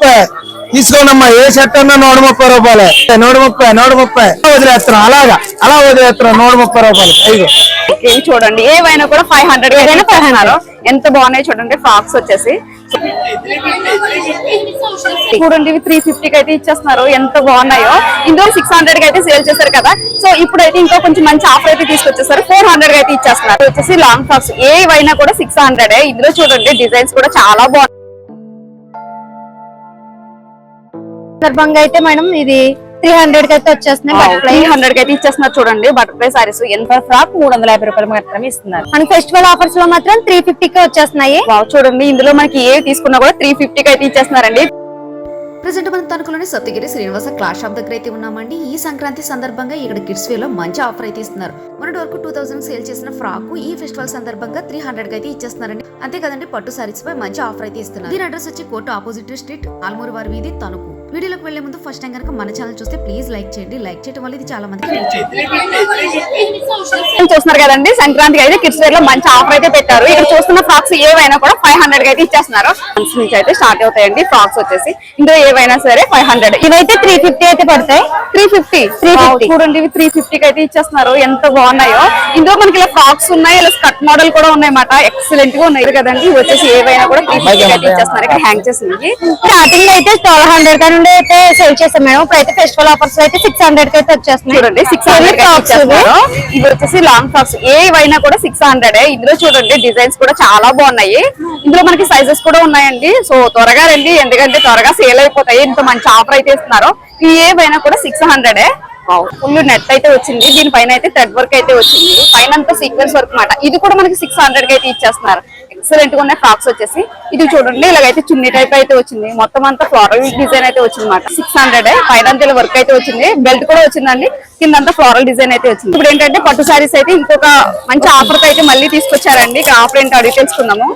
ముప్పై. తీసుకోండమ్మా ఏ షర్ట్ అన్నా నూట ముప్పై రూపాయలే. నూట ముప్పై నూట ముప్పై. వదిలేస్తున్నాం అలాగా? అలా వదిలేస్తున్నాం నూట ముప్పై రూపాయలు ఐదు ఇవి చూడండి ఏవైనా కూడా ఫైవ్ హండ్రెడ్ ఏదైనా ఫైవ్ హండ్రెడ్ ఎంత బాగున్నాయి చూడండి ఫ్రాక్స్ వచ్చేసి. చూడండి ఇవి త్రీ ఫిఫ్టీకి అయితే ఇచ్చేస్తున్నారు. ఎంత బాగున్నాయో. ఇందులో సిక్స్ హండ్రెడ్కి అయితే సేల్ చేశారు కదా. సో ఇప్పుడు అయితే ఇంకా కొంచెం మంచి ఆఫర్ అయితే తీసుకొచ్చేసారు. ఫోర్ హండ్రెడ్ అయితే ఇచ్చేస్తున్నారు. వచ్చేసి లాంగ్ ఫ్రాక్స్ ఏవైనా కూడా సిక్స్ హండ్రెడ్ ఇందులో చూడండి డిజైన్స్ కూడా చాలా బాగున్నాయి. సందర్భంగా అయితే మేడం ఇది త్రీ హండ్రెడ్కి అయితే వచ్చేస్తున్నాయి బటర్ఫ్లై హండ్రెడ్కి అయితే ఇచ్చేస్తున్నారు చూడండి. బటర్ఫ్లై సారీస్ ఎంత ఫ్రాక్? మూడు వందల యాభై రూపాయలు మాత్రమే ఇస్తున్నారు. మన ఫెస్టివల్ ఆఫర్స్లో మాత్రం త్రీ ఫిఫ్టీ కి వచ్చేస్తున్నాయి. వావ్, చూడండి. ఇందులో మనకి ఏ తీసుకున్నా కూడా త్రీ ఫిఫ్టీకి అయితే ఇచ్చేస్తున్నారండి. ప్రజెంట్ మన తణుకులోని సప్తగిరి శ్రీనివాస క్లాస్ షాప్ దగ్గర అయితే ఉన్నామండి. ఈ సంక్రాంతి సందర్భంగా ఇక్కడ కిడ్స్ వేలో మంచి ఆఫర్ అయితే ఇస్తున్నారు. మొన్నటి వరకు టూ థౌసండ్ సేల్ చేసిన ఫ్రాక్ ఈ ఫెస్టివల్ సందర్భంగా త్రీ హండ్రెడ్ అయితే ఇచ్చేస్తున్నారండి. అంతే కదండి పట్టు సారీస్ పై మంచి ఆఫర్ అయితే ఇస్తున్నారు. దీని అడ్రస్ వచ్చి కోర్టు ఆపోజిట్ స్ట్రీట్ ఆల్మూరు వారి వీధి తణుకు. వీడియోలోకి వెళ్ళే ముందు ఫస్ట్ టైం కనుక మన ఛానల్ చూస్తే ప్లీజ్ లైక్ చేయండి. లైక్ చేయడం వల్ల ఇది చాలా మందికి అవుతుంది. చూస్తున్నారు కదండి? సంక్రాంతికి అయితే కిడ్స్ వేర్లో మంచి ఆఫర్ అయితే పెట్టారు. ఇక్కడ చూస్తున్న ఫ్రాక్స్ ఏవైనా కూడా ఫైవ్ హండ్రెడ్ అయితే ఇచ్చేస్తున్నారు. మంత్స్ నుంచి అయితే స్టార్ట్ అవుతాయండి ఫ్రాక్స్ వచ్చేసి. ఇందులో ఏవైనా సరే ఫైవ్ హండ్రెడ్ ఇవైతే త్రీ ఫిఫ్టీ అయితే పడతాయి. త్రీ ఫిఫ్టీ త్రీ ఫిఫ్టీ చూడండి ఇవి త్రీ ఫిఫ్టీకి అయితే ఇచ్చేస్తున్నారు. ఎంత బాగున్నాయో. ఇందులో మనకి ఇలా ఫ్రాక్స్ ఉన్నాయి ఇలా స్కర్ట్ మోడల్ కూడా ఉన్నాయన్నమాట. ఎక్సలెంట్గా ఉన్నాయి కదండి. ఇవి వచ్చేసి ఏవైనా కూడా త్రీ ఫిఫ్టీ అయితే ఇచ్చేస్తున్నారు. ఇక్కడ హ్యాంగ్ చేసింది స్టార్టింగ్ అయితే ట్వెల్వ్ హండ్రెడ్ నుండి అయితే సేల్ చేస్తాం మేడం. ఇప్పుడు అయితే ఫెస్టివల్ ఆఫర్స్ అయితే సిక్స్ హండ్రెడ్ అయితే వచ్చేస్తున్నాయి. చూడండి సిక్స్ హండ్రెడ్ ఇవి. ఇవి వచ్చేసి లాంగ్ ఫ్రాక్స్ ఏవైనా కూడా సిక్స్ హండ్రెడ్ ఇందులో చూడండి డిజైన్స్ కూడా చాలా బాగున్నాయి. ఇందులో మనకి సైజెస్ కూడా ఉన్నాయండి. సో త్వరగా రండి. ఎందుకంటే త్వరగా సేల్ అయిపోతాయి. ఇంత మంచి ఆఫర్ అయితే ఇస్తున్నారు. ఇవి ఏవైనా కూడా సిక్స్ హండ్రెడ్ ఫుల్ నెట్ అయితే వచ్చింది. దీనిపైన అయితే థ్రెడ్ వర్క్ అయితే వచ్చింది. పైన అంతా సీక్వెన్స్ వర్క్ మాట. ఇది కూడా మనకి సిక్స్ హండ్రెడ్కి అయితే ఇచ్చేస్తున్నారు. ఎక్సలెంట్గా ఉన్నాయి ఫ్రాక్స్ వచ్చేసి. ఇది చూడండి ఇలాగైతే చున్నీ టైప్ అయితే వచ్చింది. మొత్తం అంతా ఫ్లోరల్ డిజైన్ అయితే వచ్చింది అనమాట సిక్స్ హండ్రెడ్ పైన వర్క్ అయితే వచ్చింది. బెల్ట్ కూడా వచ్చిందండి. కింద అంతా ఫ్లోరల్ డిజైన్ అయితే వచ్చింది. ఇప్పుడు ఏంటంటే పట్టు సారీస్ అయితే ఇంకొక మంచి ఆఫర్ అయితే మళ్ళీ తీసుకొచ్చారండి. ఇక్కడ ఆఫర్ ఏంటో అడిగి తెలుసుకుందాము.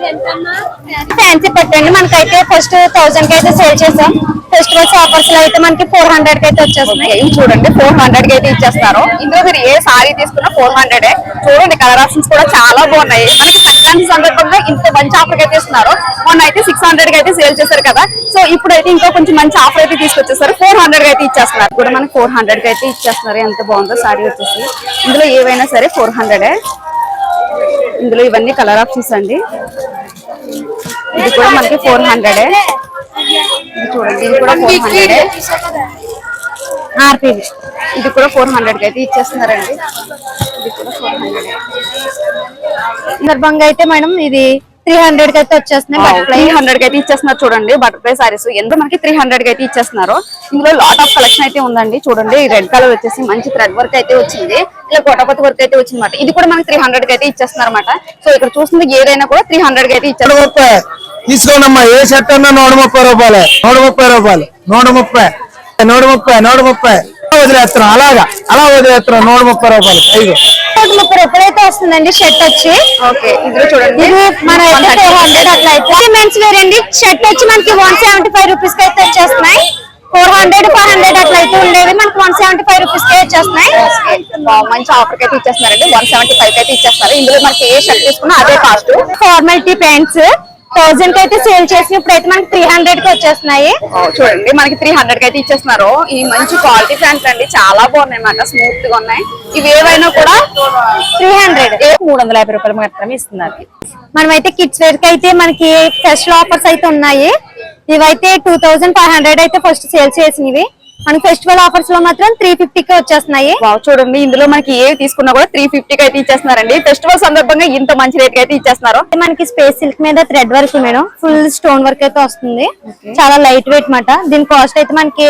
ఫ్యాన్సీ పట్టండి. మనకైతే ఫస్ట్ థౌసండ్కి అయితే సేల్ చేసాం ఫెస్టివల్స్ ఆఫర్స్లో అయితే మనకి ఫోర్ హండ్రెడ్కి అయితే వచ్చేస్తున్నాయి. ఇవి చూడండి ఫోర్ హండ్రెడ్కి అయితే ఇచ్చేస్తారు. ఇందులో మీరు ఏ సారీ తీసుకున్నా ఫోర్ హండ్రెడ్. చూడండి కలర్ ఆప్షన్స్ కూడా చాలా బాగున్నాయి. మనకి సంక్రాంతి సందర్భంగా ఇంత మంచి ఆఫర్ అయితే ఇస్తున్నారు. మొన్న అయితే సిక్స్ హండ్రెడ్కి అయితే సేల్ చేశారు కదా. సో ఇప్పుడు అయితే ఇంకా కొంచెం మంచి ఆఫర్ అయితే తీసుకొచ్చేస్తారు ఫోర్ హండ్రెడ్కి అయితే ఇచ్చేస్తున్నారు. కూడా మనకి ఫోర్ హండ్రెడ్కి అయితే ఇచ్చేస్తున్నారు. ఎంత బాగుందో సారీ వచ్చేసి. ఇందులో ఏవైనా సరే ఫోర్ హండ్రెడ్. ఇందులో ఇవన్నీ కలర్ ఆప్షన్స్ అండి. ఇది కూడా మనకి ఫోర్ హండ్రెడ్. ఇది చూడండి ఇది కూడా ఫోర్ హండ్రెడ్ ఆర్పీవి ఇది కూడా ఫోర్ హండ్రెడ్కి అయితే ఇచ్చేస్తున్నారండి. ఇది కూడా ఫోర్ హండ్రెడ్ సందర్భంగా అయితే మేడం ఇది త్రీ హండ్రెడ్కి అయితే వచ్చేస్తున్నాయి బటర్ఫ్లై త్రీ హండ్రెడ్కి అయితే ఇచ్చేస్తున్నారు చూడండి బటర్ఫ్లై సారీస్ ఎంత మనకి త్రీ హండ్రెడ్కి అయితే ఇచ్చేస్తున్నారు? ఇందులో లాట్ ఆఫ్ కలెక్షన్ అయితే ఉందండి. చూడండి రెడ్ కలర్ వచ్చేసి మంచి థ్రెడ్ వర్క్ అయితే వచ్చింది. ఇలా గొటపతి వర్క్ అయితే వచ్చింది ఇది కూడా మనకి త్రీ హండ్రెడ్కి అయితే ఇచ్చేస్తున్నారు అనమాట సో ఇక్కడ చూస్తుంది ఏదైనా కూడా త్రీ హండ్రెడ్కి అయితే ఇచ్చారు ముప్పై తీసుకోండమ్మా ఏ షర్ట్ అన్నా నూట ముప్పై రూపాయలే. నూట ముప్పై రూపాయలు. నూట ముప్పై. నూట ముప్పై నూట ముప్పై. వదిలేస్తున్నాం అలాగా? అలా వదిలేస్తున్నాం నూట ముప్పై రూపాయలు. ఐదు నూట ముప్పై రూపాయలు అయితే వస్తుందండి షర్ట్ వచ్చి. ఓకే ఇందులో చూడండి. ఇది మన హండ్రెడ్ అట్లా అయితే. మెన్స్ వేర్ అండి. షర్ట్ వచ్చి మనకి వన్ సెవెంటీ ఫైవ్ రూపీస్కి అయితే వచ్చేస్తున్నాయి. ఫోర్ హండ్రెడ్ ఫైవ్ హండ్రెడ్ అట్లా అయితే ఉండేవి. మనకి వన్ సెవెంటీ ఫైవ్ రూపీస్కి వచ్చేస్తున్నాయి. మంచి ఆఫర్కి అయితే ఇచ్చేస్తున్నారండి. వన్ సెవెంటీ ఫైవ్ అయితే ఇచ్చేస్తారు ఇందులో మనకి ఏ షర్ట్ తీసుకున్నా అదే కాస్ట్ ఫార్మాలిటీ ప్యాంట్స్ థౌసండ్కి అయితే సేల్ చేసి ఇప్పుడైతే మనకి త్రీ హండ్రెడ్కి వచ్చేస్తున్నాయి చూడండి మనకి త్రీ హండ్రెడ్కి అయితే ఇచ్చేస్తున్నారు. ఈ మంచి క్వాలిటీ ఫ్యాన్స్ అండి. చాలా బాగున్నాయి అన్నమాట స్మూత్గా ఉన్నాయి. ఇవి ఏవైనా కూడా త్రీ హండ్రెడ్ మూడు వందల యాభై రూపాయలు మాత్రమే ఇస్తున్నారు. మనమైతే కిడ్స్ వేర్కి అయితే మనకి ఫెస్టివల్ ఆఫర్స్ అయితే ఉన్నాయి. ఇవైతే టూ థౌసండ్ ఫైవ్ హండ్రెడ్ అయితే ఫస్ట్ సేల్ చేసినవి. మనకి ఫెస్టివల్ ఆఫర్స్లో మాత్రం త్రీ కి వచ్చేస్తున్నాయి. చూడండి ఇందులో మనకి ఏ తీసుకున్నా కూడా త్రీ ఫిఫ్టీకి అయితే ఇచ్చేస్తున్నారండి. ఫెస్టివల్ సందర్భంగా ఇంత మంచి రేట్ అయితే ఇచ్చేస్తున్నారు. మనకి స్పేస్ సిల్క్ మీద thread work madam full stone work అయితే వస్తుంది. చాలా లైట్ వెయిట్ మాట. దీని కాస్ట్ అయితే మనకి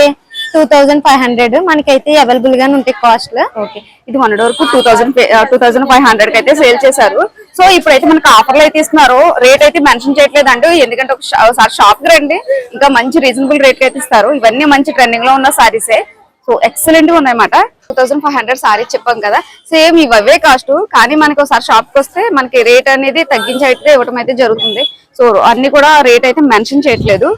టూ థౌసండ్ ఫైవ్ హండ్రెడ్ మనకైతే అవైలబుల్ గానే ఉంటాయి కాస్ట్ ఓకే. ఇది హండ్రెడ్ వరకు two thousand two thousand five హండ్రెడ్కి అయితే సేల్ చేశారు. సో ఇప్పుడైతే మనకి ఆఫర్లు అయితే ఇస్తున్నారు. రేట్ అయితే మెన్షన్ చేయట్లేదు అండి ఎందుకంటే ఒకసారి షాప్కి రండి. ఇంకా మంచి రీజనబుల్ రేట్కి అయితే ఇస్తారు. ఇవన్నీ మంచి ట్రెండింగ్లో ఉన్న సారీసే సో ఎక్సలెంట్గా ఉన్నాయన్నమాట two thousand five hundred sari చెప్పాం కదా. సేమ్ ఇవే కాస్ట్ కానీ మనకి ఒకసారి షాప్కి వస్తే మనకి రేట్ అనేది తగ్గించి అయితే ఇవ్వడం అయితే జరుగుతుంది. సో అన్ని కూడా రేట్ అయితే మెన్షన్ చేయట్లేదు.